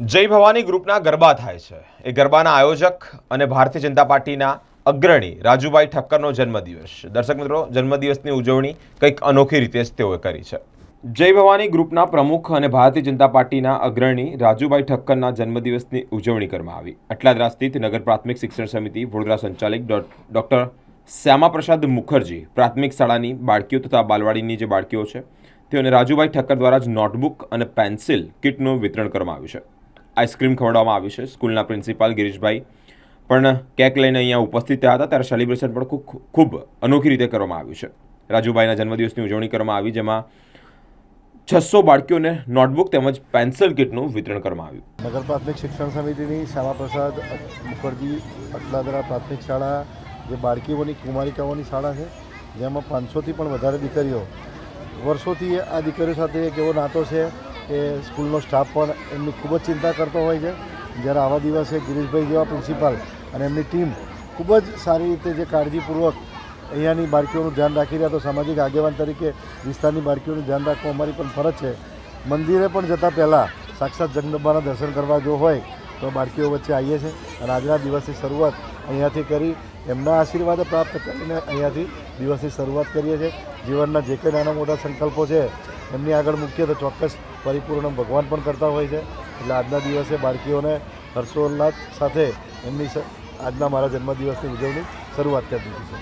જય ભવાની ગ્રુપના ગરબા થાય છે. એ ગરબાના આયોજક અને ભારતીય જનતા પાર્ટીના અગ્રણી રાજુભાઈ ઠક્કરનો જન્મદિવસ. દર્શક મિત્રો, જન્મદિવસની ઉજવણી કંઈક અનોખી રીતે જ તેઓએ કરી છે. જય ભવાની ગ્રુપના પ્રમુખ અને ભારતીય જનતા પાર્ટીના અગ્રણી રાજુભાઈ ઠક્કરના જન્મદિવસની ઉજવણી કરવામાં આવી. અટલાદરા સ્થિત નગર પ્રાથમિક શિક્ષણ સમિતિ વડોદરા સંચાલક ડૉક્ટર શ્યામાપ્રસાદ મુખર્જી પ્રાથમિક શાળાની બાળકીઓ તથા બાલવાડીની જે બાળકીઓ છે, તેઓને રાજુભાઈ ઠક્કર દ્વારા જ નોટબુક અને પેન્સિલ કિટનું વિતરણ કરવામાં આવ્યું છે. આઈસ્ક્રીમ ખવડાવવામાં આવી છે સ્કૂલના પ્રિન્સિપાલ ગિરીશભાઈ. પણ કેક લઈને અહીંયા ઉપસ્થિત થયા હતા, ત્યારે સેલિબ્રેશન પણ ખૂબ ખૂબ અનોખી રીતે કરવામાં આવ્યું છે. રાજુભાઈના જન્મદિવસની ઉજવણી કરવામાં આવી, જેમાં છસો બાળકીઓને નોટબુક તેમજ પેન્સિલ કિટનું વિતરણ કરવામાં આવ્યું. નગર પ્રાથમિક શિક્ષણ સમિતિની શ્યામાપ્રસાદ મુખર્જી અટલાદરા પ્રાથમિક શાળા, જે બાળકીઓની કુમારિકાઓની શાળા છે, જેમાં પાંચસોથી પણ વધારે દીકરીઓ. વર્ષોથી આ દીકરીઓ સાથે એક એવો નાતો છે કે સ્કૂલનો સ્ટાફ પણ એમની ખૂબ જ ચિંતા કરતો હોય છે. જ્યારે આવા દિવસે ગિરીશભાઈ જેવા પ્રિન્સિપાલ અને એમની ટીમ ખૂબ જ સારી રીતે જે કાળજીપૂર્વક અહીંયાની બાળકીઓનું ધ્યાન રાખી રહ્યા, તો સામાજિક આગેવાન તરીકે વિસ્તારની બાળકીઓનું ધ્યાન રાખવું અમારી પણ ફરજ છે. મંદિરે પણ જતાં પહેલાં સાક્ષાત જગદંબાના દર્શન કરવા જો હોય, તો બાળકીઓ વચ્ચે આવીએ છીએ અને આજના દિવસની શરૂઆત અહીંયાથી કરી, એમના આશીર્વાદ પ્રાપ્ત કરીને અહીંયાથી દિવસની શરૂઆત કરીએ છીએ. જીવનના જે કંઈ નાના મોટા સંકલ્પો છે એમની આગળ મૂકીએ તો ચોક્કસ પરિપૂર્ણ ભગવાન પણ કરતા હોય છે. એટલે આજના દિવસે બાળકીઓને હર્ષોલ્લાસ સાથે એમની આજના મારા જન્મદિવસની ઉજવણી શરૂઆત કરી દીધી છે.